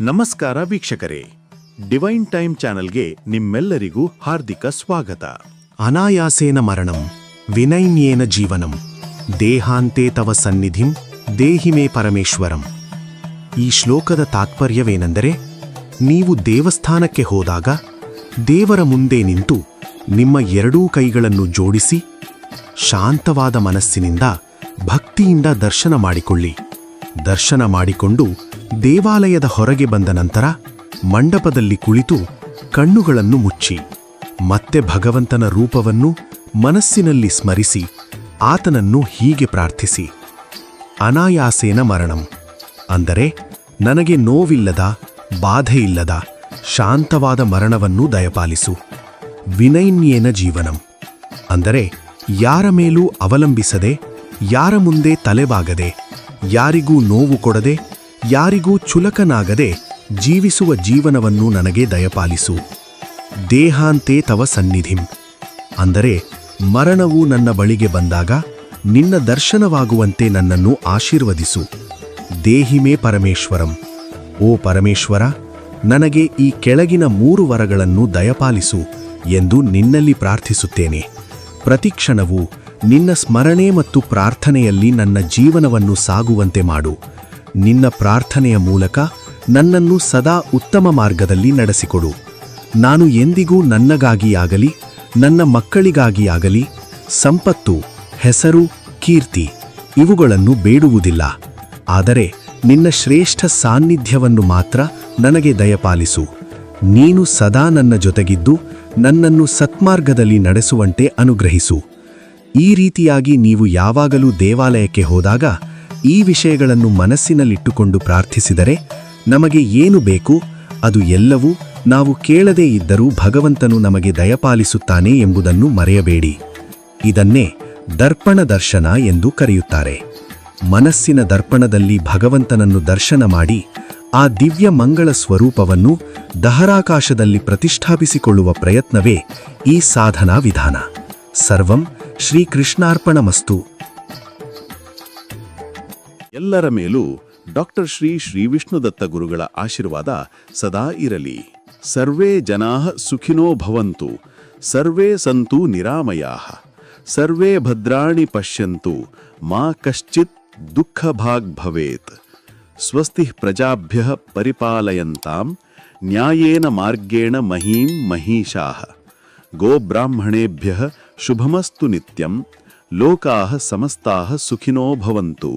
ನಮಸ್ಕಾರ ವೀಕ್ಷಕರೇ. Divine time ಚಾನೆಲ್ಗೆ ನಿಮ್ಮೆಲ್ಲರಿಗೂ ಹಾರ್ದಿಕ ಸ್ವಾಗತ. ಅನಾಯಾಸೇನ ಮರಣಂ, ವಿನೈನ್ಯೇನ ಜೀವನಂ, ದೇಹಾಂತೆ ತವ ಸನ್ನಿಧಿಂ ದೇಹಿಮೇ ಪರಮೇಶ್ವರಂ. ಈ ಶ್ಲೋಕದ ತಾತ್ಪರ್ಯವೇನೆಂದರೆ, ನೀವು ದೇವಸ್ಥಾನಕ್ಕೆ ಹೋದಾಗ ದೇವರ ಮುಂದೆ ನಿಂತು ನಿಮ್ಮ ಎರಡೂ ಕೈಗಳನ್ನು ಜೋಡಿಸಿ ಶಾಂತವಾದ ಮನಸ್ಸಿನಿಂದ ಭಕ್ತಿಯಿಂದ ದರ್ಶನ ಮಾಡಿಕೊಳ್ಳಿ. ದರ್ಶನ ಮಾಡಿಕೊಂಡು ದೇವಾಲಯದ ಹೊರಗೆ ಬಂದ ನಂತರ ಮಂಡಪದಲ್ಲಿ ಕುಳಿತು ಕಣ್ಣುಗಳನ್ನು ಮುಚ್ಚಿ, ಮತ್ತೆ ಭಗವಂತನ ರೂಪವನ್ನು ಮನಸ್ಸಿನಲ್ಲಿ ಸ್ಮರಿಸಿ, ಆತನನ್ನು ಹೀಗೆ ಪ್ರಾರ್ಥಿಸಿ, ಅನಾಯಾಸೇನ ಮರಣಂ, ಅಂದರೆ ನನಗೆ ನೋವಿಲ್ಲದ, ಬಾಧೆಯಿಲ್ಲದ, ಶಾಂತವಾದ ಮರಣವನ್ನು ದಯಪಾಲಿಸು, ವಿನೈನ್ಯೇನ ಜೀವನಂ, ಅಂದರೆ ಯಾರ ಮೇಲೂ ಅವಲಂಬಿಸದೆ, ಯಾರ ಮುಂದೆ ತಲೆಬಾಗದೆ, ಯಾರಿಗೂ ನೋವು ಕೊಡದೆ ಯಾರಿಗೂ ಚುಲಕನಾಗದೆ ಜೀವಿಸುವ ಜೀವನವನ್ನು ನನಗೆ ದಯಪಾಲಿಸು. ದೇಹಾಂತೆ ತವ ಸನ್ನಿಧಿಂ. ಅಂದರೆ ಮರಣವು ನನ್ನ ಬಳಿಗೆ ಬಂದಾಗ ನಿನ್ನ ದರ್ಶನವಾಗುವಂತೆ ನನ್ನನ್ನು ಆಶೀರ್ವದಿಸು. ದೇಹಿಮೇ ಪರಮೇಶ್ವರಂ. ಓ ಪರಮೇಶ್ವರ, ನನಗೆ ಈ ಕೆಳಗಿನ ಮೂರು ವರಗಳನ್ನು ದಯಪಾಲಿಸು ಎಂದು ನಿನ್ನಲ್ಲಿ ಪ್ರಾರ್ಥಿಸುತ್ತೇನೆ. ಪ್ರತಿಕ್ಷಣವು ನಿನ್ನ ಸ್ಮರಣೆ ಮತ್ತು ಪ್ರಾರ್ಥನೆಯಲ್ಲಿ ನನ್ನ ಜೀವನವನ್ನು ಸಾಗುವಂತೆ ಮಾಡು. ನಿನ್ನ ಪ್ರಾರ್ಥನೆಯ ಮೂಲಕ ನನ್ನನ್ನು ಸದಾ ಉತ್ತಮ ಮಾರ್ಗದಲ್ಲಿ ನಡೆಸಿಕೊಡು. ನಾನು ಎಂದಿಗೂ ನನ್ನಗಾಗಿಯಾಗಲಿ, ನನ್ನ ಮಕ್ಕಳಿಗಾಗಿಯಾಗಲಿ, ಸಂಪತ್ತು, ಹೆಸರು, ಕೀರ್ತಿ ಇವುಗಳನ್ನು ಬೇಡುವುದಿಲ್ಲ. ಆದರೆ ನಿನ್ನ ಶ್ರೇಷ್ಠ ಸಾನ್ನಿಧ್ಯವನ್ನು ಮಾತ್ರ ನನಗೆ ದಯಪಾಲಿಸು. ನೀನು ಸದಾ ನನ್ನ ಜೊತೆಗಿದ್ದು, ನನ್ನನ್ನು ಸತ್ಮಾರ್ಗದಲ್ಲಿ ನಡೆಸುವಂತೆ ಅನುಗ್ರಹಿಸು. ಈ ರೀತಿಯಾಗಿ ನೀವು ಯಾವಾಗಲೂ ದೇವಾಲಯಕ್ಕೆ ಹೋದಾಗ ಈ ವಿಷಯಗಳನ್ನು ಮನಸ್ಸಿನಲ್ಲಿಟ್ಟುಕೊಂಡು ಪ್ರಾರ್ಥಿಸಿದರೆ ನಮಗೆ ಏನು ಬೇಕು? ಅದು ಎಲ್ಲವೂ ನಾವು ಕೇಳದೇ ಇದ್ದರೂ ಭಗವಂತನು ನಮಗೆ ದಯಪಾಲಿಸುತ್ತಾನೆ ಎಂಬುದನ್ನು ಮರೆಯಬೇಡಿ. ಇದನ್ನೇ ದರ್ಪಣ ದರ್ಶನ ಎಂದು ಕರೆಯುತ್ತಾರೆ. ಮನಸ್ಸಿನ ದರ್ಪಣದಲ್ಲಿ ಭಗವಂತನನ್ನು ದರ್ಶನ ಮಾಡಿ ಆ ದಿವ್ಯ ಮಂಗಳ ಸ್ವರೂಪವನ್ನು ದಹರಾಕಾಶದಲ್ಲಿ ಪ್ರತಿಷ್ಠಾಪಿಸಿಕೊಳ್ಳುವ ಪ್ರಯತ್ನವೇ ಈ ಸಾಧನಾ ವಿಧಾನ. ಸರ್ವಂ ಶ್ರೀಕೃಷ್ಣಾರ್ಪಣಮಸ್ತು. ಎಲ್ಲರ ಮೇಲೂ ಡಾಕ್ಟರ್ ಶ್ರೀ ಶ್ರೀ ವಿಷ್ಣುದತ್ತ ಗುರುಗಳ ಆಶೀರ್ವಾದ ಸದಾ ಇರಲಿ. ಸರ್ವೇ ಜನಾ ಸುಖಿನೋ ಭವಂತು, ಸರ್ವೇ ಸಂತು ನಿರಾಮಯಾಃ, ಸರ್ವೇ ಭದ್ರಾಣಿ ಪಶ್ಯಂತು, ಮಾ ಕಶ್ಚಿತ್ ದುಃಖಭಾಗ್ ಭವೇತ್. ಸ್ವಸ್ತಿ ಪ್ರಜಾಭ್ಯ ಪರಿಪಾಲಯಂತಾಂ, ನ್ಯಾಯೇನ ಮಾರ್ಗೇಣ ಮಹೀಂ ಮಹಿಷಾ ಗೋಬ್ರಾಹ್ಮಣೇಭ್ಯ ಶುಭಮಸ್ತು ನಿತ್ಯಂ, ಲೋಕಾ ಸಮಸ್ತಾ ಸುಖಿನೋ ಭವಂತು.